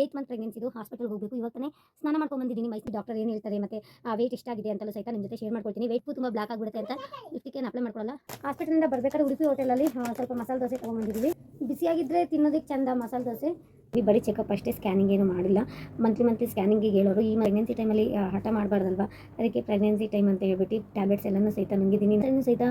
Eight month ಪ್ರೆಗ್ನೆನ್ಸಿದು ಹಾಸ್ಪಿಟಲ್ಗೆ ಹೋಗಬೇಕು. ಇವಾಗ ತಾನೇ ಸ್ನಾನ ಮಾಡ್ಕೊಂಡು ಬಂದಿದ್ದೀನಿ. ಮೈಸೂರು ಡಾಕ್ಟರ್ ಏನು ಹೇಳ್ತಾರೆ ಮತ್ತೆ ವೇಟ್ ಎಷ್ಟಾಗಿದೆ ಅಂತಲೂ ಸಹಿತ ನಿಮ್ಮ ಜೊತೆ ಶೇರ್ ಮಾಡ್ಕೊಳ್ತೀನಿ. ವೇಟ್ ತುಂಬ ಬ್ಲಾಕ್ ಆಗಿಬಿಡುತ್ತೆ ಅಂತ ಲಿಫ್ಟಿಗೆ ಅಪ್ಲೈ ಮಾಡ್ಕೊಳ್ಳಲ್ಲ ಹಾಸ್ಪಿಟಲಿಂದ ಬರಬೇಕಾದ್ರೆ ಉಡುಪಿ ಹೋಟೆಲಲ್ಲಿ ಸ್ವಲ್ಪ ಮಸಾಲೆ ದೋಸೆ ತೊಗೊಂಬಂದಿದ್ದೀವಿ ಬಿಸಿಯಾಗಿದ್ದರೆ ತಿನ್ನೋದಕ್ಕೆ ಚಂದ ಮಸಾಲೆ ದೋಸೆ. ಈ ಬರೀ ಚೆಕಪ್ ಅಷ್ಟೇ ಸ್ಕ್ಯಾನಿಂಗ್ ಏನು ಮಾಡಿಲ್ಲ. ಮಂತ್ಲಿ ಮಂತ್ಲಿ ಸ್ಕ್ಯಾನಿಂಗಿಗೆ ಹೇಳೋರು, ಈ ಪ್ರೆಗ್ನೆನ್ಸಿ ಟೈಮಲ್ಲಿ ಹಠ ಮಾಡಬಾರ್ದಲ್ವಾ? ಅದಕ್ಕೆ ಪ್ರೆಗ್ನೆನ್ಸಿ ಟೈಮ್ ಅಂತ ಹೇಳ್ಬಿಟ್ಟು ಟ್ಯಾಬ್ಲೆಟ್ಸ್ ಎಲ್ಲನೂ ಸಹಿತ ನುಂಗಿದ್ದೀನಿ. ಇದನ್ನು ಸಹಿತ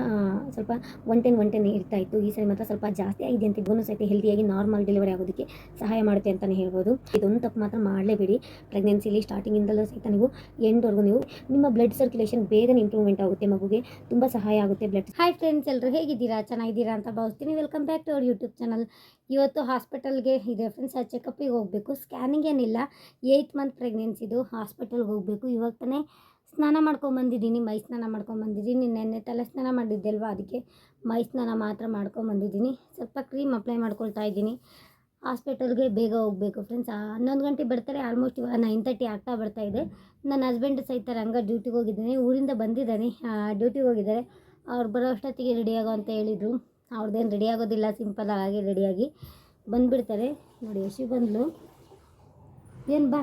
ಸ್ವಲ್ಪ ಒನ್ ಟೆನ್ ಒನ್ ಟೆನ್ ಇರ್ತಾ ಇತ್ತು. ಈ ಸರಿ ಮಾತ್ರ ಸ್ವಲ್ಪ ಜಾಸ್ತಿ ಆಗಿದೆ ಅಂತ ಇವನು ಸಹಿತ ಹೆಲ್ದಿಯಾಗಿ ನಾರ್ಮಲ್ ಡೆಲಿವರಿ ಆಗೋದಕ್ಕೆ ಸಹಾಯ ಮಾಡುತ್ತೆ ಅಂತಲೇ ಹೇಳ್ಬೋದು. ಇದೊಂದು ತಪ್ಪು ಮಾತ್ರ ಮಾಡಲೇಬೇಡಿ. ಪ್ರೆಗ್ನೆನ್ಸಿಲಿ ಸ್ಟಾರ್ಟಿಂಗಿಂದಲೂ ಸಹಿತ ನೀವು ಎಂಡ್ವರೆಗೂ ನೀವು ನಿಮ್ಮ ಬ್ಲಡ್ ಸರ್ಕ್ಯುಲೇಷನ್ ಬೇಗನೆ ಇಂಪ್ರೂವ್ಮೆಂಟ್ ಆಗುತ್ತೆ ಮಗುಗೆ. ತುಂಬ ಸಹಾಯ ಆಗುತ್ತೆ ಬ್ಲಡ್ ಹಾಯ್ ಫ್ರೆಂಡ್ಸ್ ಎಲ್ಲರೂ ಹೇಗಿದ್ದೀರಾ? ಚೆನ್ನಾಗಿದ್ದೀರಾ ಅಂತ ಭಾವಿಸ್ತೀನಿ. Welcome back to our YouTube channel ಇವತ್ತು ಹಾಸ್ಪಿಟಲ್ಗೆ ಇದೆ ಫ್ರೆಂಡ್ಸ್ ಚೆಕಪ್ಪಿಗೆ ಹೋಗಬೇಕು ಸ್ಕ್ಯಾನಿಂಗ್ ಏನಿಲ್ಲ. ಏಯ್ತ್ ಮಂತ್ ಪ್ರೆಗ್ನೆನ್ಸಿದು ಹಾಸ್ಪಿಟಲ್ಗೆ ಹೋಗಬೇಕು. ಇವಾಗ ತಾನೇ ಸ್ನಾನ ಮಾಡ್ಕೊಂಬಂದಿದ್ದೀನಿ ಮೈ ಸ್ನಾನ ಮಾಡ್ಕೊಂಬಂದಿದ್ದೀನಿ ನೆನ್ನೆ ತಲೆ ಸ್ನಾನ ಮಾಡಿದ್ದೆ ಅಲ್ವಾ? ಅದಕ್ಕೆ ಮೈ ಸ್ನಾನ ಮಾತ್ರ ಮಾಡ್ಕೊಂಬಂದಿದ್ದೀನಿ ಸ್ವಲ್ಪ ಕ್ರೀಮ್ ಅಪ್ಲೈ ಮಾಡ್ಕೊಳ್ತಾ ಇದ್ದೀನಿ. ಹಾಸ್ಪಿಟಲ್ಗೆ ಬೇಗ ಹೋಗಬೇಕು ಫ್ರೆಂಡ್ಸ್ ಹನ್ನೊಂದು ಗಂಟೆ ಬರ್ತಾರೆ ಆಲ್ಮೋಸ್ಟ್ ಇವಾಗ ನೈನ್ ತರ್ಟಿ ಆಗ್ತಾ ಬರ್ತಾ ಇದೆ. ನನ್ನ ಹಸ್ಬೆಂಡ್ ಸಹಿತ ರಂಗ ಡ್ಯೂಟಿಗೆ ಹೋಗಿದ್ದೀನಿ. ಊರಿಂದ ಬಂದಿದ್ದಾನೆ ಡ್ಯೂಟಿಗೆ ಹೋಗಿದ್ದಾರೆ. ಅವ್ರು ಬರೋ ಅಷ್ಟೊತ್ತಿಗೆ ರೆಡಿ ಅಂತ ಹೇಳಿದರು. ಅವ್ರದ್ದೇನು ರೆಡಿ ಆಗೋದಿಲ್ಲ ಸಿಂಪಲ್ ಆಗಿ ರೆಡಿಯಾಗಿ ಬಂದುಬಿಡ್ತಾರೆ. ನೋಡಿ, ಯಶಿ ಬಂದ್ಲು. ಏನು ಬಾ.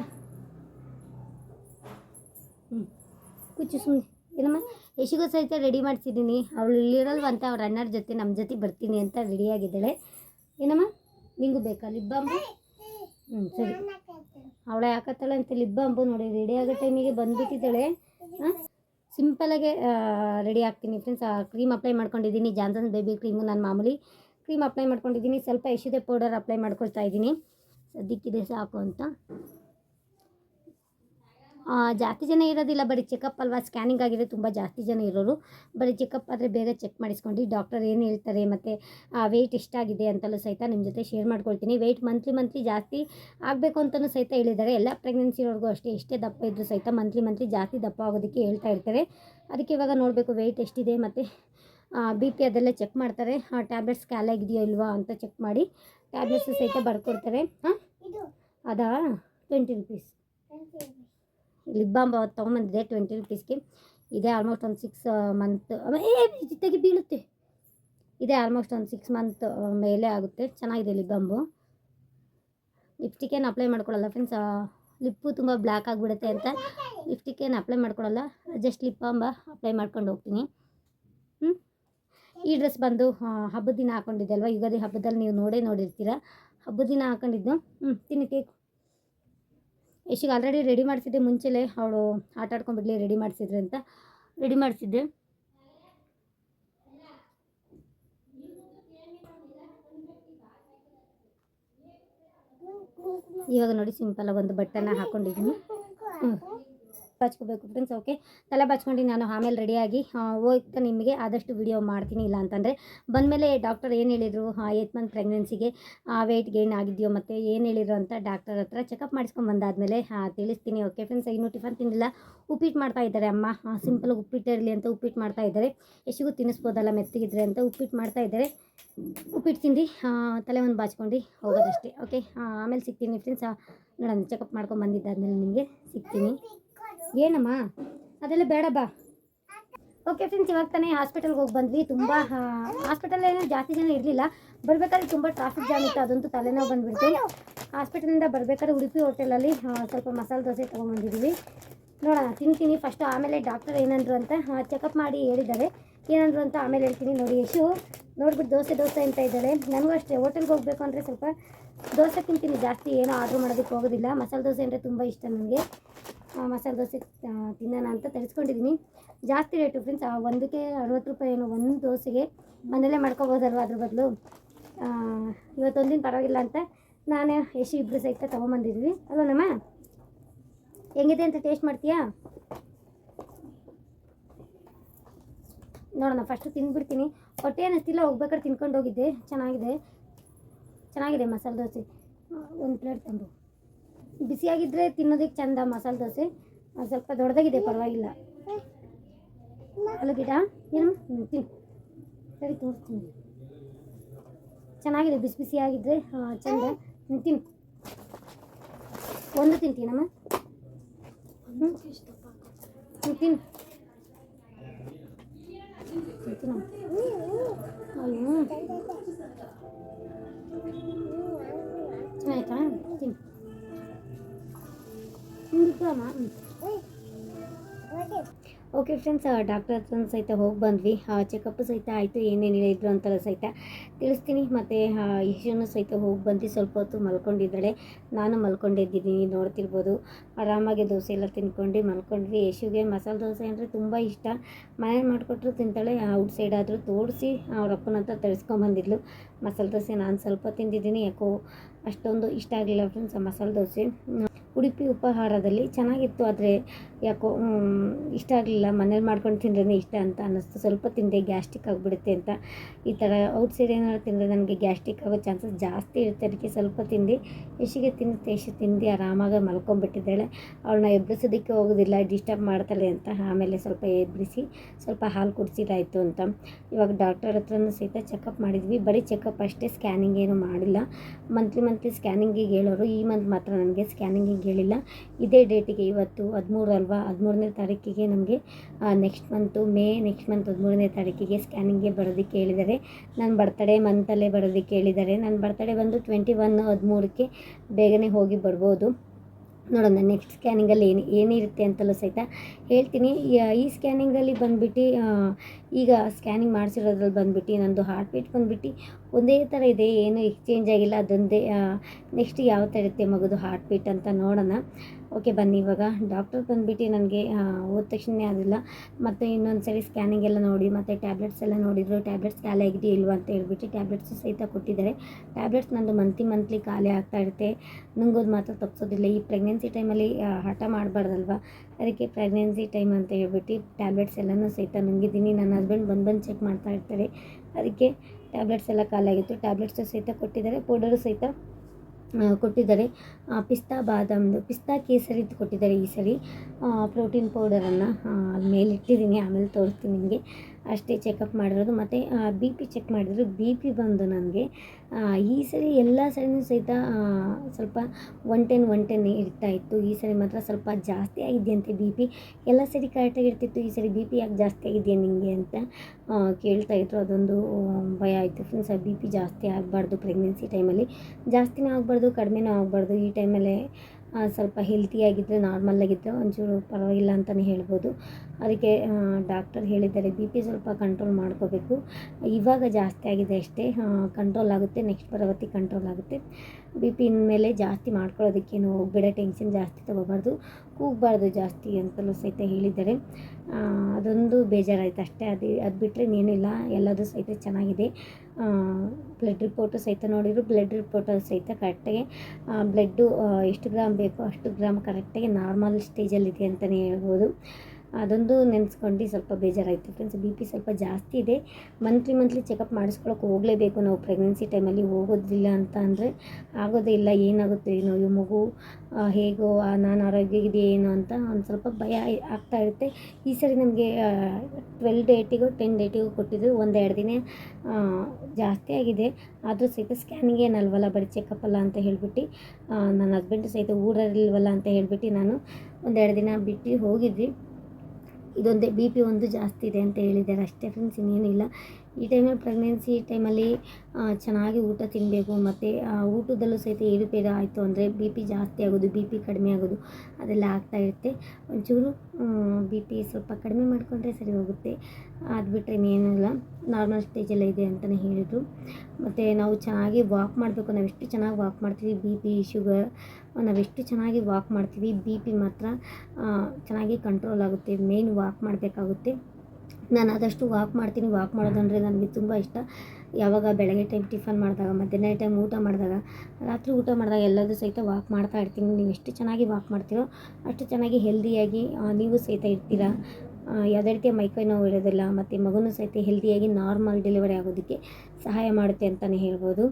ಹ್ಞೂ ಕುಚ್ಚು ಸುಮ್ಮನೆ ಏನಮ್ಮ, ಯಶಿಗೂ ಸಹಿತ ರೆಡಿ ಮಾಡ್ತಿದ್ದೀನಿ. ಅವಳು ಇಲ್ಲಿರಲ್ವ ಅಂತ ಅವ್ರ ಅಣ್ಣರ ಜೊತೆ ನಮ್ಮ ಜೊತೆ ಬರ್ತೀನಿ ಅಂತ ರೆಡಿಯಾಗಿದ್ದಾಳೆ ಏನಮ್ಮ, ನಿಂಗೂ ಬೇಕಾ ಲಿಬ್ಬಾಂಬು ಹ್ಞೂ ಸರಿ. ಅವಳ ಹಾಕತ್ತಾಳೆ ಅಂತ ಲಿಬ್ಬಾಂಬು ನೋಡಿ ರೆಡಿ ಆಗೋ ಟೈಮಿಗೆ ಬಂದುಬಿಟ್ಟಿದ್ದಾಳೆ. ಹಾಂ? ಸಿಂಪಲಾಗೆ ರೆಡಿ ಆಗ್ತೀನಿ ಫ್ರೆಂಡ್ಸ್ ಕ್ರೀಮ್ ಅಪ್ಲೈ ಮಾಡ್ಕೊಂಡಿದ್ದೀನಿ. ಜಾನ್ಸನ್ ಬೇಬಿ ಕ್ರೀಮು ನಾನು ಮಾಮೂಲಿ ಕ್ರೀಮ್ ಅಪ್ಲೈ ಮಾಡ್ಕೊಂಡಿದ್ದೀನಿ. ಸ್ವಲ್ಪ ಎಷ್ಟಿದೆ ಪೌಡರ್ ಅಪ್ಲೈ ಮಾಡ್ಕೊಳ್ತಾ ಇದ್ದೀನಿ. ಸದ್ಯಕ್ಕಿದೆ ಸಾಕು ಅಂತ. ಜಾಸ್ತಿ ಜನ ಇರೋದಿಲ್ಲ. ಬರೀ ಚೆಕಪ್ ಅಲ್ವಾ? ಸ್ಕ್ಯಾನಿಂಗ್ ಆಗಿದೆ ತುಂಬ ಜಾಸ್ತಿ ಜನ ಇರೋರು. ಬರೀ ಚೆಕಪ್ ಆದರೆ ಬೇಗ ಚೆಕ್ ಮಾಡಿಸ್ಕೊಂಡು ಡಾಕ್ಟರ್ ಏನು ಹೇಳ್ತಾರೆ ಮತ್ತು ವೆಯ್ಟ್ ಎಷ್ಟಾಗಿದೆ ಅಂತಲೂ ಸಹಿತ ನಿಮ್ಮ ಜೊತೆ ಶೇರ್ ಮಾಡ್ಕೊಳ್ತೀನಿ. ವೆಯ್ಟ್ ಮಂತ್ಲಿ ಮಂತ್ಲಿ ಜಾಸ್ತಿ ಆಗಬೇಕು ಅಂತಲೂ ಸಹಿತ ಹೇಳಿದ್ದಾರೆ. ಎಲ್ಲ ಪ್ರೆಗ್ನೆನ್ಸಿ ಇರೋರಿಗೂ ಅಷ್ಟೇ, ಎಷ್ಟೇ ದಪ್ಪ ಇದ್ದರೂ ಸಹಿತ ಮಂತ್ಲಿ ಮಂತ್ಲಿ ಜಾಸ್ತಿ ದಪ್ಪ ಆಗೋದಕ್ಕೆ ಹೇಳ್ತಾ ಇರ್ತಾರೆ. ಅದಕ್ಕೆ ಇವಾಗ ನೋಡಬೇಕು ವೆಯ್ಟ್ ಎಷ್ಟಿದೆ ಮತ್ತು ಬಿ ಪಿ ಅದೆಲ್ಲ ಚೆಕ್ ಮಾಡ್ತಾರೆ. ಟ್ಯಾಬ್ಲೆಟ್ಸ್ ಖಾಲಿ ಆಗಿದೆಯೋ ಇಲ್ವಾ ಅಂತ ಚೆಕ್ ಮಾಡಿ. ಟ್ಯಾಬ್ಲೆಟ್ಸ್ ಸಹಿತ ಬರ್ಕೊಡ್ತಾರೆ. ಹಾಂ? ಅದಾ? ಟ್ವೆಂಟಿ ರುಪೀಸ್ ಲಿಬ್ಬಾಂಬ ಅವತ್ತು ತೊಗೊಂಬಂದಿದೆ ಟ್ವೆಂಟಿ ರುಪೀಸ್ಗೆ ಇದೆ ಆಲ್ಮೋಸ್ಟ್ ಒಂದು ಸಿಕ್ಸ್ ಮಂತ್ ಜೊತೆಗೆ ತೆಗಿ ಬೀಳುತ್ತೆ. ಇದೆ ಆಲ್ಮೋಸ್ಟ್ ಒಂದು ಸಿಕ್ಸ್ ಮಂತ್ ಮೇಲೆ ಆಗುತ್ತೆ. ಚೆನ್ನಾಗಿದೆ ಲಿಬ್ಬಾಂಬು ಲಿಪ್ಸ್ಟಿಕ್ ಏನು ಅಪ್ಲೈ ಮಾಡ್ಕೊಳ್ಳಲ್ಲ ಫ್ರೆಂಡ್ಸ್ ಲಿಪ್ಪು ತುಂಬ ಬ್ಲ್ಯಾಕ್ ಆಗಿಬಿಡುತ್ತೆ ಅಂತ. ಲಿಪ್ಸ್ಟಿಕ್ ಏನು ಅಪ್ಲೈ ಮಾಡ್ಕೊಳ್ಳಲ್ಲ ಜಸ್ಟ್ ಲಿಪ್ ಬಾಂಬ ಅಪ್ಲೈ ಮಾಡ್ಕೊಂಡು ಹೋಗ್ತೀನಿ. ಹ್ಞೂ ಈ ಡ್ರೆಸ್ ಬಂದು ಹಬ್ಬದ ದಿನ ಹಾಕೊಂಡಿದ್ದೆ ಅಲ್ವಾ? ಯುಗಾದಿ ಹಬ್ಬದಲ್ಲಿ ನೀವು ನೋಡೇ ನೋಡಿರ್ತೀರ. ಹಬ್ಬದ ದಿನ ಹಾಕೊಂಡಿದ್ದು. ಹ್ಞೂ ತಿನ್ನಿ ಕೇಕ್. ಯಶಿಗೆ ಆಲ್ರೆಡಿ ರೆಡಿ ಮಾಡಿಸಿದ್ದೆ. ಮುಂಚೆಲೇ ಅವಳು ಆಟ ಆಡ್ಕೊಂಡ್ಬಿಡ್ಲಿ ರೆಡಿ ಮಾಡಿಸಿದ್ರೆ ಅಂತ. ರೆಡಿ ಮಾಡಿಸಿದ್ದೆ. ಇವಾಗ ನೋಡಿ ಸಿಂಪಲಾಗಿ ಒಂದು ಬಟ್ಟೆನ ಹಾಕೊಂಡಿದ್ದೀನಿ. ಹ್ಞೂ ಬಾಚ್ಕೋಬೇಕು ಫ್ರೆಂಡ್ಸ್ ಓಕೆ ತಲೆ ಬಚ್ಕೊಂಡು ನಾನು ಆಮೇಲೆ ರೆಡಿಯಾಗಿ ಹೋಗ್ತಾ ನಿಮಗೆ ಆದಷ್ಟು ವಿಡಿಯೋ ಮಾಡ್ತೀನಿ, ಇಲ್ಲ ಅಂತಂದರೆ ಬಂದಮೇಲೆ ಡಾಕ್ಟರ್ ಏನು ಹೇಳಿದರು ಏತ್ ಮಂತ್ ಪ್ರೆಗ್ನೆನ್ಸಿಗೆ ವೆಯ್ಟ್ ಗೇನ್ ಆಗಿದೆಯೋ ಮತ್ತು ಏನು ಹೇಳಿದ್ರು ಅಂತ ಡಾಕ್ಟರ್ ಹತ್ರ ಚೆಕಪ್ ಮಾಡಿಸ್ಕೊಂಡು ಬಂದಾದಮೇಲೆ ತಿಳಿಸ್ತೀನಿ ಓಕೆ ಫ್ರೆಂಡ್ಸ್ ಇನ್ನೂ ಟಿಫನ್ ತಿಂದಿಲ್ಲ, ಉಪ್ಪಿಟ್ಟು ಮಾಡ್ತಾ ಇದ್ದಾರೆ ಅಮ್ಮ. ಸಿಂಪಲ್ ಉಪ್ಪಿಟ್ಟು ಇರಲಿ ಅಂತ ಉಪ್ಪಿಟ್ಟು ಮಾಡ್ತಾ ಇದ್ದಾರೆ. ಎಷ್ಟಿಗೂ ತಿನ್ನಿಸ್ಬೋದಲ್ಲ, ಮೆತ್ತಗಿದ್ರೆ ಅಂತ ಉಪ್ಪಿಟ್ಟು ಮಾಡ್ತಾ ಇದ್ದಾರೆ. ಉಪ್ಪಿಟ್ಟು ತಿಂದು ತಲೆ ಒಂದು ಬಾಚ್ಕೊಂಡು ಹೋಗೋದಷ್ಟೇ ಓಕೆ ಆಮೇಲೆ ಸಿಗ್ತೀನಿ ಫ್ರೆಂಡ್ಸ್ ನೋಡೋಣ ಚೆಕಪ್ ಮಾಡ್ಕೊಂಡು ಬಂದಿದ್ದಾದ್ಮೇಲೆ ನಿಮಗೆ ಸಿಗ್ತೀನಿ. ಏನಮ್ಮ? ಅದೆಲ್ಲ ಬೇಡ ಬಾ. ಓಕೆ ಫ್ರೆಂಡ್ಸ್ ಇವಾಗ ತಾನೇ ಹಾಸ್ಪಿಟಲ್ಗೆ ಹೋಗಿ ಬಂದ್ವಿ. ತುಂಬ ಏನು ಜಾಸ್ತಿ ಜನ ಇರಲಿಲ್ಲ. ಬರಬೇಕಾದ್ರೆ ತುಂಬ ಟ್ರಾಫಿಕ್ ಜಾಮ್ ಇತ್ತು. ಅದಂತೂ ತಲೆನೋವು ಬಂದುಬಿಡ್ತು. ಹಾಸ್ಪಿಟಲಿಂದ ಬರಬೇಕಾದ್ರೆ ಉಡುಪಿ ಹೋಟೆಲಲ್ಲಿ ಸ್ವಲ್ಪ ಮಸಾಲೆ ದೋಸೆ ತೊಗೊಂಬಂದಿದ್ದೀವಿ ನೋಡೋಣ, ತಿಂತೀನಿ ಫಸ್ಟು ಆಮೇಲೆ ಡಾಕ್ಟರ್ ಏನಂದ್ರು ಅಂತ ಚೆಕಪ್ ಮಾಡಿ ಹೇಳಿದ್ದಾರೆ. ಏನಂದ್ರು ಅಂತ ಆಮೇಲೆ ಹೇಳ್ತೀನಿ ನೋಡಿ, ಯಶು. ನೋಡ್ಬಿಟ್ಟು ದೋಸೆ ದೋಸೆ ಅಂತ ಇದ್ದಾಳೆ. ನನಗೂ ಅಷ್ಟೇ. ಹೋಟೆಲ್ಗೆ ಹೋಗಬೇಕು ಅಂದರೆ ಸ್ವಲ್ಪ ದೋಸೆ ತಿಂತೀನಿ. ಜಾಸ್ತಿ ಏನೋ ಆರ್ಡ್ರ್ ಮಾಡೋದಕ್ಕೆ ಹೋಗೋದಿಲ್ಲ. ಮಸಾಲೆ ದೋಸೆ ಅಂದರೆ ತುಂಬ ಇಷ್ಟ ನನಗೆ. ಮಸಾಲೆ ದೋಸೆ ತಿನ್ನೋಣ ಅಂತ ತರಿಸ್ಕೊಂಡಿದ್ದೀನಿ. ಜಾಸ್ತಿ ರೇಟು ಫ್ರೆಂಡ್ಸ್ ಒಂದಕ್ಕೆ ಅರವತ್ತು ರೂಪಾಯಿ ಏನು ಒಂದು ದೋಸೆಗೆ ಮನೇಲೇ ಮಾಡ್ಕೋಬೋದಲ್ವ ಅದ್ರ ಬದಲು? ಇವತ್ತೊಂದಿನ ಪರವಾಗಿಲ್ಲ ಅಂತ ನಾನು ಎಷ್ಟು ಇಬ್ಬರು ಸಹಿತ ತೊಗೊಂಬಂದಿದ್ವಿ. ಅಲ್ವನಮ್ಮ ಹೆಂಗಿದೆ ಅಂತ ಟೇಸ್ಟ್ ಮಾಡ್ತೀಯಾ? ನೋಡೋಣ ಫಸ್ಟು ತಿಂದ್ಬಿಡ್ತೀನಿ. ಹೊಟ್ಟೆ ಅನ್ನಿಸ್ತಿಲ್ಲ, ಹೋಗ್ಬೇಕಾದ್ರೆ ತಿನ್ಕೊಂಡು ಹೋಗಿದ್ದೆ. ಚೆನ್ನಾಗಿದೆ. ಚೆನ್ನಾಗಿದೆ ಮಸಾಲೆ ದೋಸೆ. ಒಂದು ಪ್ಲೇಟ್ ತಂದು. ಬಿಸಿಯಾಗಿದ್ದರೆ ತಿನ್ನೋದಕ್ಕೆ ಚಂದ ಮಸಾಲೆ ದೋಸೆ. ಅದು ಸ್ವಲ್ಪ ದೊಡ್ಡದಾಗಿದೆ, ಪರವಾಗಿಲ್ಲ. ಆಲೂಗಿಡ ಏನು? ಹ್ಞೂ ತಿನ್ನು. ಸರಿ, ತೋರಿಸ್ತೀನಿ. ಚೆನ್ನಾಗಿದೆ, ಬಿಸಿ ಬಿಸಿಯಾಗಿದ್ದರೆ ಚಂದ. ಹ್ಞೂ ತಿನ್ನು. ಒಂದು ತಿಂತೀನಮ್ಮ? ಹ್ಞೂ ಹ್ಞೂ ತಿನ್ನು. ತಿನ್ನು. ಅಯ್ಯೋ ಚೆನ್ನಾಯ್ತಾ ತಿನ್ನು. ಓಕೆ ಫ್ರೆಂಡ್ಸ್ ಡಾಕ್ಟರ್ ಹತ್ರ ಸಹಿತ ಹೋಗಿ ಬಂದ್ವಿ. ಚೆಕಪ್ ಸಹಿತ ಆಯಿತು ಏನೇನಿಲ್ಲ ಇದ್ರು ಅಂತೆಲ್ಲ ಸಹಿತ ತಿಳಿಸ್ತೀನಿ. ಮತ್ತು ಯಶನು ಸಹಿತ ಹೋಗಿ ಬಂದು ಸ್ವಲ್ಪ ಹೊತ್ತು ಮಲ್ಕೊಂಡಿದ್ದಾಳೆ. ನಾನು ಮಲ್ಕೊಂಡಿದ್ದೀನಿ ನೋಡ್ತಿರ್ಬೋದು. ಆರಾಮಾಗಿ ದೋಸೆ ಎಲ್ಲ ತಿನ್ಕೊಂಡು, ಮಲ್ಕೊಂಡ್ವಿ. ಯಶುಗೆ ಮಸಾಲೆ ದೋಸೆ ಅಂದರೆ ತುಂಬ ಇಷ್ಟ. ಮನೇಲಿ ಮಾಡಿಕೊಟ್ರು ತಿಂತಾಳೆ. ಔಟ್ ಸೈಡ್ ಆದರೂ ತೋರಿಸಿ ಅವ್ರ ಹತ್ರ ತರಿಸ್ಕೊಂಬಂದಿದ್ಲು ಮಸಾಲೆ ದೋಸೆ ನಾನು ಸ್ವಲ್ಪ ತಿಂದಿದ್ದೀನಿ. ಯಾಕೋ ಅಷ್ಟೊಂದು ಇಷ್ಟ ಆಗಲಿಲ್ಲ ಫ್ರೆಂಡ್ಸ್ ಮಸಾಲೆ ದೋಸೆ. ಉಡುಪಿ ಉಪಹಾರದಲ್ಲಿ ಚೆನ್ನಾಗಿತ್ತು ಆದರೆ ಯಾಕೋ ಇಷ್ಟ ಆಗಲಿಲ್ಲ. ಮನೇಲಿ ಮಾಡ್ಕೊಂಡು ತಿಂದ್ರೇ ಇಷ್ಟ ಅಂತ ಅನ್ನಿಸ್ತು. ಸ್ವಲ್ಪ ತಿಂದೆ ಗ್ಯಾಸ್ಟಿಕ್ ಆಗಿಬಿಡುತ್ತೆ ಅಂತ. ಈ ಥರ ಔಟ್ಸೈಡ್ ಏನಾದ್ರು ತಿಂದರೆ ನನಗೆ ಗ್ಯಾಸ್ಟಿಕ್ ಆಗೋ ಚಾನ್ಸಸ್ ಜಾಸ್ತಿ ಇರುತ್ತೆ. ಅದಕ್ಕೆ ಸ್ವಲ್ಪ ತಿಂದು, ಎಷ್ಟಿಗೆ ತಿನ್ನುತ್ತೆ, ಎಷ್ಟು ತಿಂದು ಆರಾಮಾಗಿ ಮಲ್ಕೊಂಡ್ಬಿಟ್ಟಿದ್ದಾಳೆ ಅವಳನ್ನ ಎಬ್ಬಿಸೋದಕ್ಕೆ ಹೋಗೋದಿಲ್ಲ, ಡಿಸ್ಟರ್ಬ್ ಮಾಡ್ತಾಳೆ ಅಂತ. ಆಮೇಲೆ ಸ್ವಲ್ಪ ಎಬ್ಬಿಸಿ, ಸ್ವಲ್ಪ ಹಾಲು ಕುಡಿಸಿದಾಯಿತು ಅಂತ. ಇವಾಗ ಡಾಕ್ಟರ್ ಹತ್ರನೂ ಸಹಿತ ಚೆಕಪ್ ಮಾಡಿದ್ವಿ. ಬರೀ ಚೆಕಪ್ ಅಷ್ಟೇ, ಸ್ಕ್ಯಾನಿಂಗ್ ಏನು ಮಾಡಿಲ್ಲ. ಮಂತ್ಲಿ ಮಂತ್ಲಿ ಸ್ಕ್ಯಾನಿಂಗಿಗೆ ಹೇಳೋರು, ಈ ಮಂತ್ ಮಾತ್ರ ನನಗೆ ಸ್ಕ್ಯಾನಿಂಗಿಗೆ ಹೇಳಿಲ್ಲ. ಇದೇ ಡೇಟಿಗೆ ಇವತ್ತು ಹದಿಮೂರು ಅಲ್ವಾ? ಹದಿಮೂರನೇ ತಾರೀಕಿಗೆ ನಮಗೆ next month May next month ಹದಿಮೂರನೇ ತಾರೀಕಿಗೆ ಸ್ಕ್ಯಾನಿಂಗ್ಗೆ ಬರೋದಕ್ಕೆ ಹೇಳಿದ್ದಾರೆ. ನನ್ನ ಬರ್ತಡೇ ಮಂತಲ್ಲೇ ಬರೋದಕ್ಕೆ ಹೇಳಿದ್ದಾರೆ. ನನ್ನ ಬರ್ತಡೇ ಬಂದು ಟ್ವೆಂಟಿ ಒನ್ ಹದಿಮೂರಕ್ಕೆ ಬೇಗನೆ ಹೋಗಿ ಬರ್ಬೋದು. ನೋಡೋಣ ನೆಕ್ಸ್ಟ್ ಸ್ಕ್ಯಾನಿಂಗಲ್ಲಿ ಏನು ಏನಿರುತ್ತೆ ಅಂತಲೂ ಸಹಿತ ಹೇಳ್ತೀನಿ. ಈ- ಸ್ಕ್ಯಾನಿಂಗಲ್ಲಿ ಬಂದ್ಬಿಟ್ಟು ಈಗ ಸ್ಕ್ಯಾನಿಂಗ್ ಮಾಡಿಸಿರೋದ್ರಲ್ಲಿ ಬಂದ್ಬಿಟ್ಟು ನನ್ನದು ಹಾರ್ಟ್ ಬೀಟ್ ಬಂದ್ಬಿಟ್ಟು ಒಂದೇ ಥರ ಇದೆ, ಏನು ಎಕ್ಸ್ಚೇಂಜ್ ಆಗಿಲ್ಲ. ಅದೊಂದೇ ನೆಕ್ಸ್ಟ್ ಯಾವ ಥರ ಇರುತ್ತೆ ಮಗದು ಹಾರ್ಟ್ ಬೀಟ್ ಅಂತ ನೋಡೋಣ. ಓಕೆ ಬನ್ನಿ ಇವಾಗ. ಡಾಕ್ಟರ್ ಬಂದ್ಬಿಟ್ಟು ನನಗೆ ಹೋದ ತಕ್ಷಣ ಆಗಿಲ್ಲ ಮತ್ತು ಇನ್ನೊಂದು ಸರಿ ಸ್ಕ್ಯಾನಿಂಗ್ ಎಲ್ಲ ನೋಡಿ, ಮತ್ತು ಟ್ಯಾಬ್ಲೆಟ್ಸ್ ಎಲ್ಲ ನೋಡಿದರು ಟ್ಯಾಬ್ಲೆಟ್ಸ್ ಖಾಲಿ ಆಗಿದೆ ಇಲ್ವಾ ಅಂತ ಹೇಳ್ಬಿಟ್ಟು ಟ್ಯಾಬ್ಲೆಟ್ಸ್ ಸಹಿತ ಕೊಟ್ಟಿದ್ದಾರೆ. ಟ್ಯಾಬ್ಲೆಟ್ಸ್ ನಂದು ಮಂತ್ಲಿ ಮಂತ್ಲಿ ಖಾಲಿ ಆಗ್ತಾ ಇರುತ್ತೆ. ನುಂಗೋದು ಮಾತ್ರ ತಪ್ಪಿಸೋದಿಲ್ಲ ಈ ಪ್ರೆಗ್ನೆನ್ಸಿ ಟೈಮಲ್ಲಿ ಹಠ ಮಾಡಬಾರ್ದಲ್ವ? ಅದಕ್ಕೆ ಪ್ರೆಗ್ನೆನ್ಸಿ ಟೈಮ್ ಅಂತ ಹೇಳ್ಬಿಟ್ಟು ಟ್ಯಾಬ್ಲೆಟ್ಸ್ ಎಲ್ಲನೂ ಸಹಿತ ನುಂಗಿದ್ದೀನಿ. ನನ್ನ ಹಸ್ಬೆಂಡ್ ಬಂದು ಬಂದು ಚೆಕ್ ಮಾಡ್ತಾ ಇರ್ತಾರೆ. ಅದಕ್ಕೆ ಟ್ಯಾಬ್ಲೆಟ್ಸ್ ಎಲ್ಲ ಖಾಲಿಯಾಗಿತ್ತು. ಟ್ಯಾಬ್ಲೆಟ್ಸ್ ಸಹಿತ ಕೊಟ್ಟಿದ್ದಾರೆ. ಪೌಡರು ಸಹಿತ ಕೊಟ್ಟಿದ್ದಾರೆ. ಪಿಸ್ತಾ ಬಾದಾಮ್ದು, ಪಿಸ್ತಾ ಕೇಸರಿ ಕೊಟ್ಟಿದ್ದಾರೆ ಈ ಸರಿ. ಪ್ರೋಟೀನ್ ಪೌಡರನ್ನು ಅಲ್ಲಿ ಮೇಲೆ ಇಟ್ಟಿದ್ದೀನಿ ಆಮೇಲೆ ತೋರಿಸ್ತೀನಿ ನಿಮಗೆ. ಅಷ್ಟೇ ಚೆಕಪ್ ಮಾಡಿರೋದು. ಮತ್ತು ಬಿ ಪಿ ಚೆಕ್ ಮಾಡಿದ್ರು. ಬಿ ಪಿ ಬಂದು ನನಗೆ ಈ ಸರಿ ಎಲ್ಲ ಸರಿನೂ ಸಹಿತ ಸ್ವಲ್ಪ ಒನ್ ಟೆನ್ ಒನ್ ಟೆನ್ ಇರ್ತಾ ಇತ್ತು. ಈ ಸರಿ ಮಾತ್ರ ಸ್ವಲ್ಪ ಜಾಸ್ತಿ ಆಗಿದೆಯಂತೆ ಬಿ ಪಿ ಎಲ್ಲ ಸರಿ ಕರೆಕ್ಟಾಗಿ ಇರ್ತಿತ್ತು. ಈ ಸರಿ ಬಿ ಪಿ ಯಾಕೆ ಜಾಸ್ತಿ ಆಗಿದೆಯಾ ನಿಮಗೆ ಅಂತ ಕೇಳ್ತಾ ಇದ್ರು. ಅದೊಂದು ಭಯ ಆಯಿತು. ಫ್ರೆಂಡ್ಸ್ ಬಿ ಪಿ ಜಾಸ್ತಿ ಆಗಬಾರ್ದು ಪ್ರೆಗ್ನೆನ್ಸಿ ಟೈಮಲ್ಲಿ ಜಾಸ್ತಿನೂ ಆಗಬಾರ್ದು, ಕಡಿಮೆನೂ ಆಗಬಾರ್ದು. ಈ ಟೈಮಲ್ಲೇ ಸ್ವಲ್ಪ ಹೆಲ್ತಿಯಾಗಿದ್ದರೆ ನಾರ್ಮಲಾಗಿದ್ದರೆ ಒಂಚೂರು ಪರವಾಗಿಲ್ಲ ಅಂತಲೇ ಹೇಳ್ಬೋದು. ಅದಕ್ಕೆ ಡಾಕ್ಟರ್ ಹೇಳಿದ್ದಾರೆ ಬಿ ಪಿ ಸ್ವಲ್ಪ ಕಂಟ್ರೋಲ್ ಮಾಡ್ಕೋಬೇಕು. ಇವಾಗ ಜಾಸ್ತಿ ಆಗಿದೆ ಅಷ್ಟೇ ಕಂಟ್ರೋಲ್ ಆಗುತ್ತೆ ನೆಕ್ಸ್ಟ್ ಬರೋವತ್ತಿ ಕಂಟ್ರೋಲ್ ಆಗುತ್ತೆ. ಬಿ ಪಿ ಮೇಲೆ ಜಾಸ್ತಿ ಮಾಡ್ಕೊಳ್ಳೋದಕ್ಕೇನು ಹೋಗ್ಬೇಡ ಟೆನ್ಷನ್ ಜಾಸ್ತಿ ತೊಗೋಬಾರ್ದು, ಕೂಗಬಾರ್ದು ಜಾಸ್ತಿ ಅಂತಲೂ ಸಹಿತ ಹೇಳಿದ್ದಾರೆ. ಅದೊಂದು ಬೇಜಾರಾಯಿತು ಅಷ್ಟೇ, ಅದು ಅದು ಬಿಟ್ಟರೆ ಇನ್ನೇನಿಲ್ಲ, ಎಲ್ಲದೂ ಸಹಿತ ಚೆನ್ನಾಗಿದೆ. ಬ್ಲಡ್ ರಿಪೋರ್ಟು ಸಹಿತ ನೋಡಿದ್ರು ಬ್ಲಡ್ ರಿಪೋರ್ಟ್ ಸಹಿತ ಕರೆಕ್ಟಾಗಿ ಬ್ಲಡ್ಡು ಎಷ್ಟು ಗ್ರಾಮ್ ಬೇಕೋ ಅಷ್ಟು ಗ್ರಾಮ್ ಕರೆಕ್ಟಾಗಿ ನಾರ್ಮಲ್ ಸ್ಟೇಜಲ್ಲಿದೆ ಅಂತಲೇ ಹೇಳ್ಬೋದು. ಅದೊಂದು ನೆನೆಸ್ಕೊಂಡು ಸ್ವಲ್ಪ ಬೇಜಾರಾಯಿತು. ಫ್ರೆಂಡ್ಸ್ ಬಿ ಪಿ ಸ್ವಲ್ಪ ಜಾಸ್ತಿ ಇದೆ. ಮಂತ್ಲಿ ಮಂತ್ಲಿ ಚೆಕಪ್ ಮಾಡಿಸ್ಕೊಳ್ಳೋಕೆ ಹೋಗಲೇಬೇಕು. ನಾವು ಪ್ರೆಗ್ನೆನ್ಸಿ ಟೈಮಲ್ಲಿ ಹೋಗೋದಿಲ್ಲ ಅಂತ ಅಂದರೆ ಆಗೋದೇ ಇಲ್ಲ. ಏನಾಗುತ್ತೆ ಏನೋ ಈ ಮಗು ಹೇಗೋ ನಾನು ಆರೋಗ್ಯ ಇದೆಯೇನೋ ಅಂತ ಒಂದು ಸ್ವಲ್ಪ ಭಯ ಆಗ್ತಾ ಇರುತ್ತೆ. ಈ ಸರಿ ನಮಗೆ ಟ್ವೆಲ್ ಡೇಟಿಗೂ ಟೆನ್ ಡೇಟಿಗೂ ಕೊಟ್ಟಿದ್ದು ಒಂದೆರಡು ದಿನ ಜಾಸ್ತಿ ಆಗಿದೆ. ಆದರೂ ಸಹಿತ ಸ್ಕ್ಯಾನಿಂಗ್ ಏನಲ್ವಲ್ಲ ಬರೀ ಚೆಕಪ್ ಅಲ್ಲ ಅಂತ ಹೇಳ್ಬಿಟ್ಟು ನನ್ನ ಹಸ್ಬೆಂಡ್ ಸಹಿತ ಊರಲ್ಲಿಲ್ವಲ್ಲ ಅಂತ ಹೇಳಿಬಿಟ್ಟು ನಾನು ಒಂದೆರಡು ದಿನ ಬಿಟ್ಟು ಹೋಗಿದ್ವಿ. ಇದೊಂದೇ ಬಿ ಪಿ ಒಂದು ಜಾಸ್ತಿ ಇದೆ ಅಂತ ಹೇಳಿದ್ದಾರೆ ಅಷ್ಟೇ ಫ್ರೆಂಡ್ಸ್ ಇನ್ನೇನಿಲ್ಲ. ಈ ಟೈಮಲ್ಲಿ ಪ್ರೆಗ್ನೆನ್ಸಿ ಟೈಮಲ್ಲಿ ಚೆನ್ನಾಗಿ ಊಟ ತಿನ್ನಬೇಕು ಮತ್ತು ಊಟದಲ್ಲೂ ಸಹಿತ ಏರುಪೇರು ಆಯಿತು ಅಂದರೆ ಬಿ ಪಿ ಜಾಸ್ತಿ ಆಗೋದು ಬಿ ಪಿ ಕಡಿಮೆ ಆಗೋದು, ಅದೆಲ್ಲ ಆಗ್ತಾ ಇರುತ್ತೆ. ಒಂಚೂರು ಬಿ ಪಿ ಸ್ವಲ್ಪ ಕಡಿಮೆ ಮಾಡಿಕೊಂಡ್ರೆ ಸರಿ ಹೋಗುತ್ತೆ. ಅದು ಬಿಟ್ಟರೆ ಇನ್ನೇನಿಲ್ಲ ನಾರ್ಮಲ್ ಸ್ಟೇಜೆಲ್ಲ ಇದೆ ಅಂತಲೇ ಹೇಳಿದರು. ಮತ್ತು ನಾವು ಚೆನ್ನಾಗಿ ವಾಕ್ ಮಾಡಬೇಕು. ನಾವು ಎಷ್ಟು ಚೆನ್ನಾಗಿ ವಾಕ್ ಮಾಡ್ತೀವಿ? ಬಿ ಪಿ ಶುಗರ್ ನಾವೆಷ್ಟು ಚೆನ್ನಾಗಿ ವಾಕ್ ಮಾಡ್ತೀವಿ? ಬಿ ಪಿ ಮಾತ್ರ ಚೆನ್ನಾಗಿ ಕಂಟ್ರೋಲ್ ಆಗುತ್ತೆ. ಮೇನ್ ವಾಕ್ ಮಾಡಬೇಕಾಗುತ್ತೆ. ನಾನು ಆದಷ್ಟು ವಾಕ್ ಮಾಡ್ತೀನಿ ವಾಕ್ ಮಾಡೋದಂದರೆ ನನಗೆ ತುಂಬ ಇಷ್ಟ. ಯಾವಾಗ ಬೆಳಗ್ಗೆ ಟೈಮ್ ಟಿಫನ್ ಮಾಡಿದಾಗ, ಮಧ್ಯಾಹ್ನ ಟೈಮ್ ಊಟ ಮಾಡಿದಾಗ, ರಾತ್ರಿ ಊಟ ಮಾಡಿದಾಗ ಎಲ್ಲದೂ ಸಹಿತ ವಾಕ್ ಮಾಡ್ತಾ ಇರ್ತೀನಿ. ನೀವು ಎಷ್ಟು ಚೆನ್ನಾಗಿ ವಾಕ್ ಮಾಡ್ತೀರೋ ಅಷ್ಟು ಚೆನ್ನಾಗಿ ಹೆಲ್ದಿಯಾಗಿ ನೀವು ಸಹಿತ ಇರ್ತೀರಾ? ಯಾವುದೇ ರೀತಿಯ ಮೈಕೈ ನೋವು ಇರೋದಿಲ್ಲ, ಮತ್ತು ಮಗುನೂ ಸಹಿತ ಹೆಲ್ದಿಯಾಗಿ ನಾರ್ಮಲ್ ಡೆಲಿವರಿ ಆಗೋದಕ್ಕೆ ಸಹಾಯ ಮಾಡುತ್ತೆ ಅಂತಲೇ ಹೇಳ್ಬೋದು.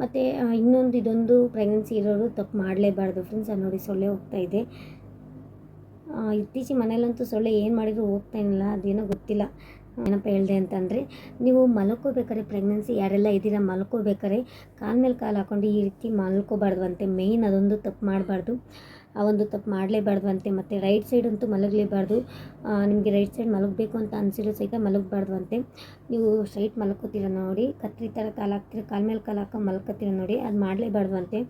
ಮತ್ತು ಇನ್ನೊಂದು ಇದೊಂದು ಪ್ರೆಗ್ನೆನ್ಸಿ ಇರೋರು ತಪ್ಪು ಮಾಡಲೇಬಾರ್ದು. ಫ್ರೆಂಡ್ಸ್ ನೋಡಿ ಸೊಳ್ಳೆ ಹೋಗ್ತಾ ಇದೆ. ಆ, ಇತ್ತೀಚೆಗೆ ಮನೇಲಂತೂ ಸೊಳ್ಳೆ ಏನು ಮಾಡಿದ್ರು ಹೋಗ್ತಾ ಇಲ್ಲ ಅದೇನೋ ಗೊತ್ತಿಲ್ಲ. ಏನಪ್ಪ ಹೇಳಿದೆ ಅಂತಂದರೆ ನೀವು ಮಲ್ಕೋಬೇಕಾದ್ರೆ ಪ್ರೆಗ್ನೆನ್ಸಿ ಯಾರೆಲ್ಲ ಇದ್ದೀರ ಮಲ್ಕೋಬೇಕಾದ್ರೆ ಕಾಲ ಮೇಲೆ ಕಾಲು ಹಾಕೊಂಡು ಈ ರೀತಿ ಮಲ್ಕೋಬಾರ್ದು ಅಂತೆ ಮೇಯ್ನ್ ಅದೊಂದು ತಪ್ಪು ಮಾಡಬಾರ್ದು. ಆ ಒಂದು ತಪ್ಪು ಮಾಡಲೇಬಾರ್ದು ಅಂತೆ ಮತ್ತು ರೈಟ್ ಸೈಡ್ ಅಂತೂ ಮಲಗಲೇಬಾರ್ದು. ನಿಮಗೆ ರೈಟ್ ಸೈಡ್ ಮಲಗಬೇಕು ಅಂತ ಅನಿಸಿರೋ ಸಹಿತ ಮಲಗಬಾರ್ದು ಅಂತೆ ನೀವು ಸ್ಟ್ರೈಟ್ ಮಲ್ಕೋತೀರ ನೋಡಿ ಕತ್ರಿ ಥರ ಕಾಲು ಹಾಕ್ತೀರ ಕಾಲ ಮೇಲೆ ಕಾಲು ಹಾಕೋ ಮಲ್ಕೋತೀರ ನೋಡಿ ಅದು ಮಾಡಲೇಬಾರ್ದು ಅಂತೆ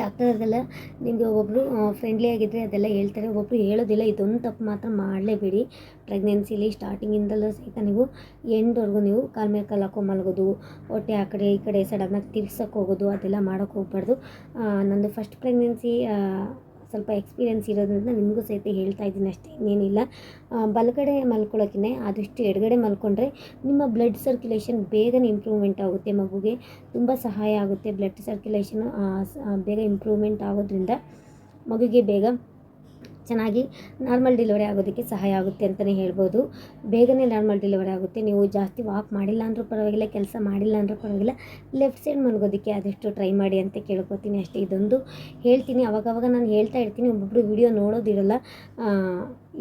ಡಾಕ್ಟರ್ ಅದೆಲ್ಲ ನಿಮಗೆ ಒಬ್ಬೊಬ್ಬರು ಫ್ರೆಂಡ್ಲಿ ಆಗಿದ್ದರೆ ಅದೆಲ್ಲ ಹೇಳ್ತಾರೆ. ಒಬ್ಬೊಬ್ಬರು ಹೇಳೋದಿಲ್ಲ, ಇದೊಂದು ತಪ್ಪು ಮಾತ್ರ ಮಾಡಲೇಬೇಡಿ. ಪ್ರೆಗ್ನೆನ್ಸಿಲಿ ಸ್ಟಾರ್ಟಿಂಗಿಂದಲೂ ಸಹಿತ ನೀವು ಎಂಡ್ವರೆಗೂ ನೀವು ಕಾಲ ಮೇಲೆ ಕಾಲು ಹಾಕೋ ಮಲಗೋದು, ಹೊಟ್ಟೆ ಆ ಕಡೆ ಈ ಕಡೆ ಸಡನ್ನಾಗಿ ತಿರ್ಸಕ್ಕೆ ಹೋಗೋದು, ಅದೆಲ್ಲ ಮಾಡೋಕ್ಕೆ ಹೋಗ್ಬಾರ್ದು. ನಂದು ಫಸ್ಟ್ ಪ್ರೆಗ್ನೆನ್ಸಿ ಸ್ವಲ್ಪ ಎಕ್ಸ್ಪೀರಿಯೆನ್ಸ್ ಇರೋದ್ರಿಂದ ನಿಮಗೂ ಸಹಿತ ಹೇಳ್ತಾ ಇದ್ದೀನಿ ಅಷ್ಟೇ, ಇನ್ನೇನಿಲ್ಲ. ಬಲಗಡೆ ಮಲ್ಕೊಳ್ಳೋಕ್ಕಿಂತ ಆದಷ್ಟು ಎಡಗಡೆ ಮಲ್ಕೊಂಡ್ರೆ ನಿಮ್ಮ ಬ್ಲಡ್ ಸರ್ಕ್ಯುಲೇಷನ್ ಬೇಗನೆ ಇಂಪ್ರೂವ್ಮೆಂಟ್ ಆಗುತ್ತೆ ಮಗುಗೆ. ತುಂಬ ಸಹಾಯ ಆಗುತ್ತೆ ಬ್ಲಡ್ ಸರ್ಕ್ಯುಲೇಷನ್ ಬೇಗ ಇಂಪ್ರೂವ್ಮೆಂಟ್ ಆಗೋದ್ರಿಂದ ಮಗುಗೆ ಬೇಗ ಚೆನ್ನಾಗಿ ನಾರ್ಮಲ್ ಡೆಲಿವರಿ ಆಗೋದಕ್ಕೆ ಸಹಾಯ ಆಗುತ್ತೆ ಅಂತಲೇ ಹೇಳ್ಬೋದು. ಬೇಗನೆ ನಾರ್ಮಲ್ ಡೆಲಿವರಿ ಆಗುತ್ತೆ. ನೀವು ಜಾಸ್ತಿ ವಾಕ್ ಮಾಡಿಲ್ಲ ಅಂದರೂ ಪರವಾಗಿಲ್ಲ, ಕೆಲಸ ಮಾಡಿಲ್ಲ ಅಂದರೂ ಪರವಾಗಿಲ್ಲ, ಲೆಫ್ಟ್ ಸೈಡ್ ಮಲಗೋದಕ್ಕೆ ಆದಷ್ಟು ಟ್ರೈ ಮಾಡಿ ಅಂತ ಕೇಳ್ಕೊತೀನಿ ಅಷ್ಟೇ ಇದೊಂದು ಹೇಳ್ತೀನಿ. ಅವಾಗವಾಗ ನಾನು ಹೇಳ್ತಾ ಇರ್ತೀನಿ ಒಬ್ಬೊಬ್ಬರು ವಿಡಿಯೋ ನೋಡೋದಿರಲ್ಲ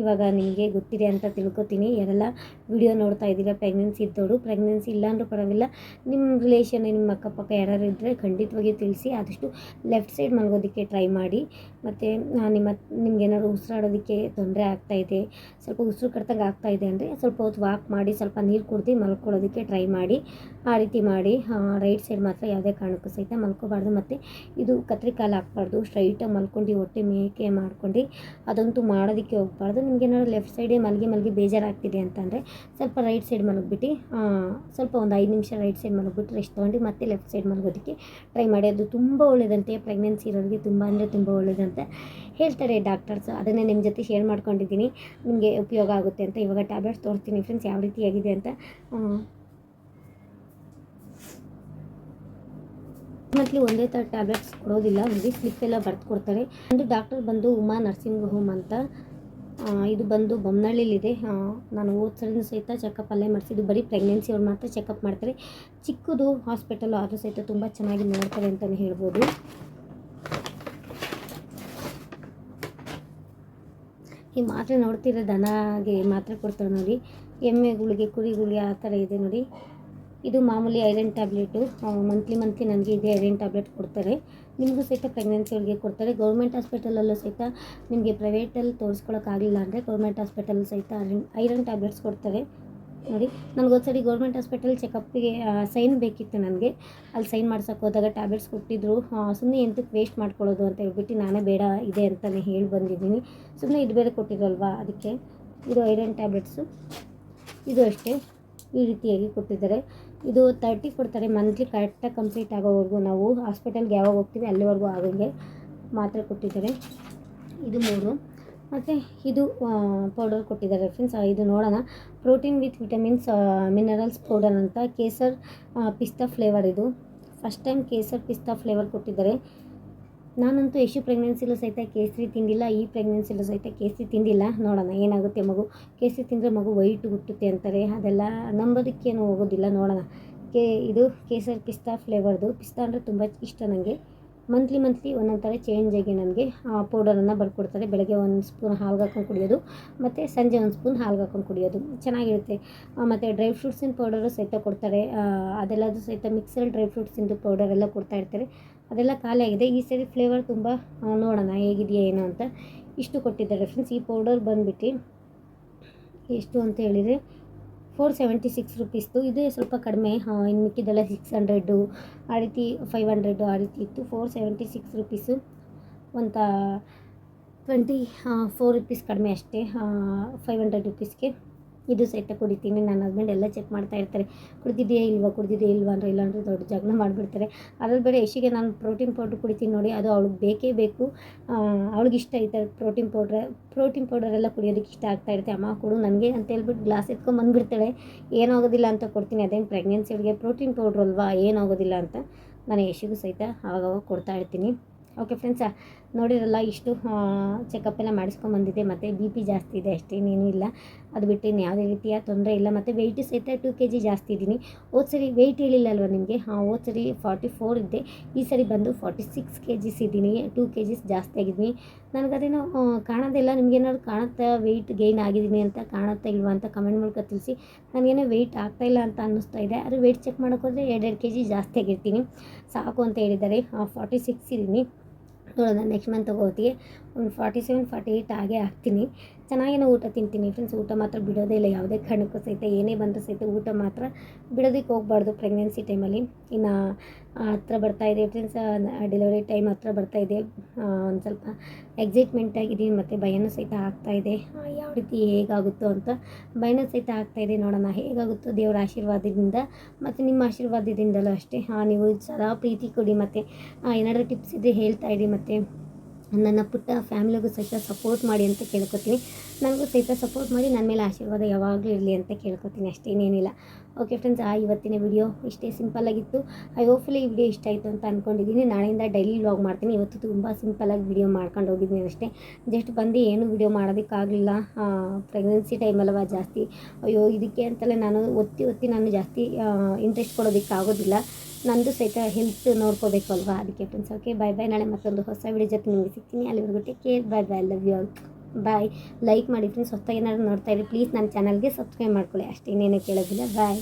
ಇವಾಗ ನಿಮಗೆ ಗೊತ್ತಿದೆ ಅಂತ ತಿಳ್ಕೊತೀನಿ. ಯಾರೆಲ್ಲ ವಿಡಿಯೋ ನೋಡ್ತಾ ಇದ್ದೀರಾ ಪ್ರೆಗ್ನೆನ್ಸಿ ಇದ್ದವರು ಪ್ರೆಗ್ನೆನ್ಸಿ ಇಲ್ಲ ಅಂದರೂ ಪರವಾಗಿಲ್ಲ ನಿಮ್ಮ ರಿಲೇಷನ್ ನಿಮ್ಮ ಅಕ್ಕಪಕ್ಕ ಯಾರು ಇದ್ದರೆ ಖಂಡಿತವಾಗಿ ತಿಳಿಸಿ. ಆದಷ್ಟು ಲೆಫ್ಟ್ ಸೈಡ್ ಮಲಗೋದಕ್ಕೆ ಟ್ರೈ ಮಾಡಿ. ಮತ್ತು ನಿಮ್ಮ, ನಿಮ್ಗೇನಾದ್ರು ಉಸಿರಾಡೋದಕ್ಕೆ ತೊಂದರೆ ಆಗ್ತಾಯಿದೆ ಸ್ವಲ್ಪ ಉಸಿರು ಕಡ್ತಂಗೆ ಆಗ್ತಾಯಿದೆ ಅಂದರೆ ಸ್ವಲ್ಪ ಹೊತ್ತು ವಾಕ್ ಮಾಡಿ, ಸ್ವಲ್ಪ ನೀರು ಕುಡ್ದು ಮಲ್ಕೊಳ್ಳೋದಕ್ಕೆ ಟ್ರೈ ಮಾಡಿ. ಆ ರೀತಿ ಮಾಡಿ. ರೈಟ್ ಸೈಡ್ ಮಾತ್ರ ಯಾವುದೇ ಕಾರಣಕ್ಕೂ ಸಹಿತ ಮಲ್ಕೋಬಾರ್ದು. ಮತ್ತು, ಇದು ಕತ್ರಿ ಕಾಲು ಹಾಕ್ಬಾರ್ದು. ಸ್ಟ್ರೈಟಾಗಿ ಮಲ್ಕೊಂಡು, ಹೊಟ್ಟೆ ಮೇಕೆ ಮಾಡ್ಕೊಂಡು ಅದಂತೂ ಮಾಡೋದಕ್ಕೆ ಹೋಗ್ಬಾರ್ದು. ನಿಮ್ಗೆ ಏನಾದ್ರು ಲೆಫ್ಟ್ ಸೈಡೇ ಮಲಗಿ ಮಲಗಿ ಬೇಜಾರಾಗ್ತಿದೆ ಅಂತಂದರೆ ಸ್ವಲ್ಪ ರೈಟ್ ಸೈಡ್ ಮಲಗಿಬಿಟ್ಟು ಸ್ವಲ್ಪ ಒಂದು ಐದು ನಿಮಿಷ ರೈಟ್ ಸೈಡ್ ಮಲಗಿಬಿಟ್ಟು ರೆಸ್ಟ್ ತೊಗೊಂಡು ಮತ್ತೆ ಲೆಫ್ಟ್ ಸೈಡ್ ಮಲಗೋದಕ್ಕೆ ಟ್ರೈ ಮಾಡಿ. ಅದು ತುಂಬ ಒಳ್ಳೆಯದಂತೆ ಪ್ರೆಗ್ನೆನ್ಸಿ ಇರೋರಿಗೆ ತುಂಬ ಅಂದರೆ ತುಂಬ ಒಳ್ಳೆಯದಂತೆ ಹೇಳ್ತಾರೆ ಡಾಕ್ಟರ್ಸ್ ಅದನ್ನೇ ನಿಮ್ಮ ಜೊತೆ ಶೇರ್ ಮಾಡ್ಕೊಂಡಿದ್ದೀನಿ. ನಿಮಗೆ ಉಪಯೋಗ ಆಗುತ್ತೆ ಅಂತ ಇವಾಗ ಟ್ಯಾಬ್ಲೆಟ್ಸ್ ತೋರಿಸ್ತೀನಿ ಫ್ರೆಂಡ್ಸ್ ಯಾವ ರೀತಿಯಾಗಿದೆ ಅಂತ. ಮಂತ್ಲಿ ಒಂದೇ ಥರ ಟ್ಯಾಬ್ಲೆಟ್ಸ್ ಕೊಡೋದಿಲ್ಲ ನೋಡಿ ಸ್ಲಿಪ್ ಎಲ್ಲ ಬರ್ದು ಕೊಡ್ತಾರೆ. ಒಂದು ಡಾಕ್ಟರ್ ಬಂದು ಉಮಾ ನರ್ಸಿಂಗ್ ಹೋಮ್ ಅಂತ ಇದು ಬಂದು ಬೊಮ್ಮನಹಳ್ಳಿಲಿದೆ ಆ, ನಾನು ಹೋದ ಸಲ ಸಹಿತ ಚೆಕಪ್ ಅಲ್ಲೇ ಮಾಡಿಸಿದ್ದು ಬರೀ ಪ್ರೆಗ್ನೆನ್ಸಿ ಅವ್ರು ಮಾತ್ರ ಚೆಕಪ್ ಮಾಡ್ತಾರೆ. ಚಿಕ್ಕದು ಹಾಸ್ಪಿಟಲ್ ಆದರೂ ಸಹಿತ ತುಂಬ ಚೆನ್ನಾಗಿ ನೋಡ್ತಾರೆ ಅಂತಲೇ ಹೇಳ್ಬೋದು. ಈ ಮಾತ್ರೆ ನೋಡ್ತಿರೋ ದನಗೆ ಮಾತ್ರೆ ಕೊಡ್ತಾರೆ ನೋಡಿ. ಎಮ್ಮೆಗಳಿಗೆ ಕುರಿಗಳಿಗೆ ಆ ಥರ ಇದೆ ನೋಡಿ. ಇದು ಮಾಮೂಲಿ ಐರನ್ ಟ್ಯಾಬ್ಲೆಟು ಮಂತ್ಲಿ ಮಂತ್ಲಿ ನನಗೆ ಇದೆ ಐರನ್ ಟ್ಯಾಬ್ಲೆಟ್ ಕೊಡ್ತಾರೆ. ನಿಮಗೂ ಸಹಿತ ಪ್ರೆಗ್ನೆನ್ಸಿಗಳಿಗೆ ಕೊಡ್ತಾರೆ. ಗೌರ್ಮೆಂಟ್ ಹಾಸ್ಪಿಟಲಲ್ಲೂ ಸಹಿತ ನಿಮಗೆ ಪ್ರೈವೇಟಲ್ಲಿ ತೋರಿಸ್ಕೊಳಕ್ಕಾಗಲಿಲ್ಲ ಅಂದರೆ ಗೌರ್ಮೆಂಟ್ ಹಾಸ್ಪಿಟಲ್ ಸಹಿತ ಐರನ್ ಟ್ಯಾಬ್ಲೆಟ್ಸ್ ಕೊಡ್ತಾರೆ ನೋಡಿ, ನನಗೆ ಒಂದ್ಸರಿ ಗೌರ್ಮೆಂಟ್ ಹಾಸ್ಪಿಟಲ್ ಚೆಕಪ್ಪಿಗೆ ಸೈನ್ ಬೇಕಿತ್ತು ನನಗೆ. ಅಲ್ಲಿ ಸೈನ್ ಮಾಡ್ಸೋಕೆ ಹೋದಾಗ ಟ್ಯಾಬ್ಲೆಟ್ಸ್ ಕೊಟ್ಟಿದ್ರು. ಸುಮ್ಮನೆ ಎಂತಕ್ಕೆ ವೇಸ್ಟ್ ಮಾಡ್ಕೊಳ್ಳೋದು ಅಂತ ಹೇಳ್ಬಿಟ್ಟು ನಾನೇ ಬೇಡ, ಇದೆ ಅಂತಲೇ ಹೇಳಿ ಬಂದಿದ್ದೀನಿ. ಸುಮ್ಮನೆ ಇದು ಬೇರೆ ಕೊಟ್ಟಿರಲ್ವಾ ಅದಕ್ಕೆ. ಇದು ಐರನ್ ಟ್ಯಾಬ್ಲೆಟ್ಸು ಇದು ಅಷ್ಟೇ. ಈ ರೀತಿಯಾಗಿ ಕೊಟ್ಟಿದ್ದಾರೆ. ಇದು ತರ್ಟಿ ಕೊಡ್ತಾರೆ ಮಂತ್ಲಿ ಕರೆಕ್ಟಾಗಿ ಕಂಪ್ಲೀಟ್ ಆಗೋವರೆಗೂ ನಾವು ಹಾಸ್ಪಿಟಲ್ಗೆ ಯಾವಾಗ ಹೋಗ್ತೀವಿ ಅಲ್ಲಿವರೆಗೂ ಆಗೋಂಗೆ ಮಾತ್ರೆ ಕೊಟ್ಟಿದ್ದಾರೆ. ಇದು ಮೂರು. ಮತ್ತು ಇದು ಪೌಡರ್ ಕೊಟ್ಟಿದ್ದಾರೆ ಫ್ರೆಂಡ್ಸ್ ಇದು ನೋಡೋಣ. Protein with vitamins minerals powder ಅಂತ ಕೇಸರ್ ಪಿಸ್ತಾ ಫ್ಲೇವರ್ ಇದು. First time kesar pista flavour ಕೊಟ್ಟಿದ್ದಾರೆ. ನಾನಂತೂ ಎಷ್ಟು ಪ್ರೆಗ್ನೆನ್ಸಿಲೂ ಸಹಿತ ಕೇಸರಿ ತಿಂದಿಲ್ಲ, ಈ ಪ್ರೆಗ್ನೆನ್ಸಿಲೂ ಸಹಿತ ಕೇಸರಿ ತಿಂದಿಲ್ಲ. ನೋಡೋಣ, ಏನಾಗುತ್ತೆ ಮಗು? ಕೇಸರಿ ತಿಂದರೆ ಮಗು ವೈಟ್ ಹುಟ್ಟುತ್ತೆ ಅಂತಾರೆ, ಅದೆಲ್ಲ ನಂಬೋದಕ್ಕೇನು ಹೋಗೋದಿಲ್ಲ, ನೋಡೋಣ. ಕೇ, ಇದು ಕೇಸರಿ ಪಿಸ್ತಾ ಫ್ಲೇವರ್ದು ಪಿಸ್ತಾ ಅಂದರೆ ತುಂಬ ಇಷ್ಟ ನನಗೆ ಮಂತ್ಲಿ ಮಂತ್ಲಿ ಒಂದೊಂದು ಥರ ಚೇಂಜ್ ಆಗಿ ನನಗೆ ಪೌಡರನ್ನು ಬರ್ಕೊಡ್ತಾರೆ ಬೆಳಗ್ಗೆ ಒಂದು ಸ್ಪೂನ್ ಹಾಲು ಹಾಕೊಂಡು ಕುಡಿಯೋದು, ಮತ್ತು ಸಂಜೆ ಒಂದು ಸ್ಪೂನ್ ಹಾಲು ಹಾಕೊಂಡು ಕುಡಿಯೋದು. ಚೆನ್ನಾಗಿರುತ್ತೆ. ಮತ್ತು ಡ್ರೈ ಫ್ರೂಟ್ಸಿನ ಪೌಡರು ಸಹಿತ ಕೊಡ್ತಾರೆ. ಅದೆಲ್ಲದೂ ಸಹಿತ ಮಿಕ್ಸರ್ ಡ್ರೈ ಫ್ರೂಟ್ಸಿಂದು ಪೌಡರ್ ಎಲ್ಲ ಕೊಡ್ತಾ ಇರ್ತಾರೆ. ಅದೆಲ್ಲ ಖಾಲಿ ಆಗಿದೆ. ಈ ಸರಿ ಫ್ಲೇವರ್ ತುಂಬ ನೋಡೋಣ ಹೇಗಿದೆಯಾ, ಏನೋ ಅಂತ. ಇಷ್ಟು ಕೊಟ್ಟಿದ್ದಾರೆ ಫ್ರೆಂಡ್ಸ್ ಈ ಪೌಡರ್ ಬಂದುಬಿಟ್ಟು, ಎಷ್ಟು ಅಂತ ಹೇಳಿದರೆ ಫೋರ್ ಸೆವೆಂಟಿ ಸಿಕ್ಸ್ ರುಪೀಸ್ದು. ಇದೇ ಸ್ವಲ್ಪ ಕಡಿಮೆ ಇನ್ನು ಮಿಕ್ಕಿದ್ದೆಲ್ಲ ಸಿಕ್ಸ್ ಹಂಡ್ರೆಡ್ಡು, ಆ ರೀತಿ ಫೈವ್ ಹಂಡ್ರೆಡು ಆ ರೀತಿ ಇತ್ತು. Four seventy six rupees. ಒಂದು ಟ್ವೆಂಟಿ ಫೋರ್ ರುಪೀಸ್ ಕಡಿಮೆ ಅಷ್ಟೇ ಫೈವ್ ಹಂಡ್ರೆಡ್ ರುಪೀಸ್ಗೆ. ಇದು ಸಹಿತ ಕುಡಿತೀನಿ, ನನ್ನ ಹಸ್ಬೆಂಡ್ ಎಲ್ಲ ಚೆಕ್ ಮಾಡ್ತಾ ಇರ್ತಾರೆ. ಕುಡಿದಿದೆಯಾ ಇಲ್ವಾ ಕುಡಿದಿದೆಯಾ ಇಲ್ವಾ ಅಂದರೆ ಇಲ್ಲಾಂದರೆ ದೊಡ್ಡ ಜಗಳ ಮಾಡಿಬಿಡ್ತಾರೆ. ಅದ್ರಲ್ಲಿ ಬೇರೆ ಯಶಿಗೆ ನಾನು ಪ್ರೋಟೀನ್ ಪೌಡ್ರ್ ಕುಡಿತೀನಿ ನೋಡಿ, ಅದು ಅವಳಿಗೆ ಬೇಕೇ ಬೇಕು. ಅವಳಿಗೆ ಇಷ್ಟ ಐತೆ ಪ್ರೋಟೀನ್ ಪೌಡ್ರ್ ಪ್ರೋಟೀನ್ ಪೌಡರ್ ಎಲ್ಲ ಕುಡಿಯೋದಕ್ಕೆ ಇಷ್ಟ ಆಗ್ತಾ ಇರುತ್ತೆ. ಅಮ್ಮ ಕೊಡು ನನಗೆ ಅಂತ ಹೇಳ್ಬಿಟ್ಟು ಗ್ಲಾಸ್ ಎತ್ಕೊಂಡು ಬಂದುಬಿಡ್ತಾಳೆ. ಏನಾಗೋದಿಲ್ಲ ಅಂತ ಕೊಡ್ತೀನಿ, ಅದೇನು ಪ್ರೆಗ್ನೆನ್ಸಿ ಅವಳಿಗೆ ಪ್ರೋಟೀನ್ ಪೌಡ್ರ್ ಅಲ್ವಾ, ಏನಾಗೋದಿಲ್ಲ ಅಂತ ನಾನು ಯಶಿಗೂ ಸಹಿತ ಆವಾಗವಾಗ ಕೊಡ್ತಾ ಇರ್ತೀನಿ. ಓಕೆ ಫ್ರೆಂಡ್ಸ ನೋಡಿರಲ್ಲ, ಇಷ್ಟು ಚೆಕಪ್ ಎಲ್ಲ ಮಾಡಿಸ್ಕೊಂಬಂದಿದೆ ಮತ್ತು ಬಿ ಪಿ ಜಾಸ್ತಿ ಇದೆ ಅಷ್ಟೇ ಇಲ್ಲ. ಅದು ಬಿಟ್ಟು ಇನ್ನು ಯಾವುದೇ ರೀತಿಯ ತೊಂದರೆ ಇಲ್ಲ. ಮತ್ತು ವೆಯ್ಟು ಸಹಿತ ಟು ಕೆ ಜಿ ಜಾಸ್ತಿ ಇದ್ದೀನಿ. ಹೋದ ಸರಿ ವೆಯ್ಟ್ ಹೇಳಿಲ್ಲ ಅಲ್ವಾ ನಿಮಗೆ? ಹಾಂ, ಹೋದ ಸರಿ ಫಾರ್ಟಿ ಫೋರ್ ಇದ್ದೆ ಈ ಸರಿ ಬಂದು ಫಾರ್ಟಿ ಸಿಕ್ಸ್ ಕೆ ಜಿಸ್ ಇದ್ದೀನಿ. ಟೂ ಕೆ ಜಿಸ್ ಜಾಸ್ತಿ ಆಗಿದ್ದೀನಿ. ನನಗದೇನೋ ಕಾಣೋದಿಲ್ಲ ನಿಮಗೇನಾದ್ರು ಕಾಣುತ್ತಾ ವೆಯ್ಟ್ ಗೈನ್ ಆಗಿದ್ದೀನಿ ಅಂತ, ಕಾಣುತ್ತಾ ಇಲ್ವಾ ಅಂತ ಕಮೆಂಟ್ ಮೂಲಕ ತಿಳಿಸಿ. ನನಗೇನೋ ವೆಯ್ಟ್ ಆಗ್ತಾಯಿಲ್ಲ ಅಂತ ಅನ್ನಿಸ್ತಾ ಇದೆ. ಆದರೆ ವೆಯ್ಟ್ ಚೆಕ್ ಮಾಡೋಕ್ಕೋದ್ರೆ ಎರಡೆರಡು ಕೆ ಜಿ ಜಾಸ್ತಿ ಆಗಿರ್ತೀನಿ. ಸಾಕು ಅಂತ ಹೇಳಿದ್ದಾರೆ. ಫಾರ್ಟಿ ಸಿಕ್ಸ್ ಇದ್ದೀನಿ. ನೋಡೋಣ ನೆಕ್ಸ್ಟ್ ಮಂತ್ ಹೋಗೋತ್ತಿಗೆ ಒಂದು ಫಾರ್ಟಿ ಸೆವೆನ್ ಫಾರ್ಟಿ ಏಯ್ಟ್ ಆಗೇ ಆಗ್ತೀನಿ ಚೆನ್ನಾಗೇನೋ ಊಟ ತಿಂತೀನಿ ಫ್ರೆಂಡ್ಸ್ ಊಟ ಮಾತ್ರ ಬಿಡೋದೇ ಇಲ್ಲ. ಯಾವುದೇ ಕಾರಣಕ್ಕೂ ಸಹಿತ ಏನೇ ಬಂದರೂ ಸಹಿತ ಊಟ ಮಾತ್ರ ಬಿಡೋದಕ್ಕೆ ಹೋಗ್ಬಾರ್ದು ಪ್ರೆಗ್ನೆನ್ಸಿ ಟೈಮಲ್ಲಿ ಇನ್ನು ಹತ್ರ ಬರ್ತಾ ಇದೆ ಫ್ರೆಂಡ್ಸ್ ಡೆಲಿವರಿ ಟೈಮ್ ಹತ್ರ ಬರ್ತಾ ಇದೆ. ಒಂದು ಸ್ವಲ್ಪ ಎಕ್ಸೈಟ್ಮೆಂಟ್ ಆಗಿದ್ದೀನಿ ಮತ್ತು ಭಯನೂ ಸಹಿತ ಆಗ್ತಾ ಇದೆ. ಯಾವ ರೀತಿ ಹೇಗಾಗುತ್ತೋ ಅಂತ ಭಯನೂ ಸಹಿತ ಇದೆ. ನೋಡೋಣ ಹೇಗಾಗುತ್ತೋ ದೇವರ ಆಶೀರ್ವಾದದಿಂದ ಮತ್ತು ನಿಮ್ಮ ಆಶೀರ್ವಾದದಿಂದಲೂ ಅಷ್ಟೇ. ನೀವು ಸದಾ ಪ್ರೀತಿ ಕೊಡಿ ಮತ್ತು ಏನಾದರೂ ಟಿಪ್ಸ್ ಇದ್ದರೆ ಹೇಳ್ತಾ ಇರಿ ಮತ್ತು. ನನ್ನ ಪುಟ್ಟ ಫ್ಯಾಮಿಲಿಗೂ ಸಹಿತ ಸಪೋರ್ಟ್ ಮಾಡಿ ಅಂತ ಕೇಳ್ಕೊತೀನಿ. ನನಗೂ ಸಹಿತ ಸಪೋರ್ಟ್ ಮಾಡಿ ನನ್ನ ಮೇಲೆ ಆಶೀರ್ವಾದ ಯಾವಾಗಲೂ ಇರಲಿ ಅಂತ ಕೇಳ್ಕೊತೀನಿ ಅಷ್ಟೇನೇನಿಲ್ಲ ಓಕೆ ಫ್ರೆಂಡ್ಸ್ ಆ ಇವತ್ತಿನ ವಿಡಿಯೋ ಇಷ್ಟೇ ಸಿಂಪಲ್ಲಾಗಿತ್ತು ಐ ಹೋಪ್ಫುಲಿ ಈ ವಿಡಿಯೋ ಇಷ್ಟ ಆಯಿತು ಅಂತ ಅಂದ್ಕೊಂಡಿದ್ದೀನಿ ನಾಳೆಯಿಂದ ಡೈಲಿ ವ್ಲಾಗ್ ಮಾಡ್ತೀನಿ. ಇವತ್ತು ತುಂಬ ಸಿಂಪಲ್ಲಾಗಿ ವಿಡಿಯೋ ಮಾಡ್ಕೊಂಡು ಹೋಗಿದ್ದೀನಿ ಅಷ್ಟೇ. ಜಸ್ಟ್ ಬಂದು ಏನು ವಿಡಿಯೋ ಮಾಡೋದಕ್ಕಾಗಲಿಲ್ಲ. ಪ್ರೆಗ್ನೆನ್ಸಿ ಟೈಮಲ್ಲವ ಜಾಸ್ತಿ. ಅಯ್ಯೋ, ಇದಕ್ಕೆ ಅಂತಲೇ ನಾನು ಒತ್ತಿ ಒತ್ತಿ ನಾನು ಜಾಸ್ತಿ ಇಂಟ್ರೆಸ್ಟ್ ಕೊಡೋದಕ್ಕಾಗೋದಿಲ್ಲ. ನಂದು ಸಹಿತ ಹೆಲ್ತ್ ನೋಡ್ಕೋಬೇಕು ಅಲ್ವಾ ಅದಕ್ಕೆ ಫ್ರೆಂಡ್ಸ್ ಓಕೆ ಬಾಯ್ ಬಾಯ್ ನಾಳೆ ಮತ್ತೊಂದು ಹೊಸ ವಿಡಿಯೋ ಜೊತೆ ನಿಮಗೆ ಸಿಗ್ತೀನಿ. ಅಲ್ಲಿವರೆಗೂ take care bye bye love you all bye like ಮಾಡಿ ಫ್ರೆಂಡ್ಸ್ ಹೊಸ್ದಾಗಿ ಏನಾದ್ರು ನೋಡ್ತಾ ಇರಿ. ಪ್ಲೀಸ್ ನನ್ನ ಚಾನಲ್ಗೆ ಸಬ್ಸ್ಕ್ರೈಬ್ ಮಾಡ್ಕೊಳ್ಳಿ. ಅಷ್ಟೇ ಇನ್ನೇನು ಕೇಳೋದಿಲ್ಲ. ಬಾಯ್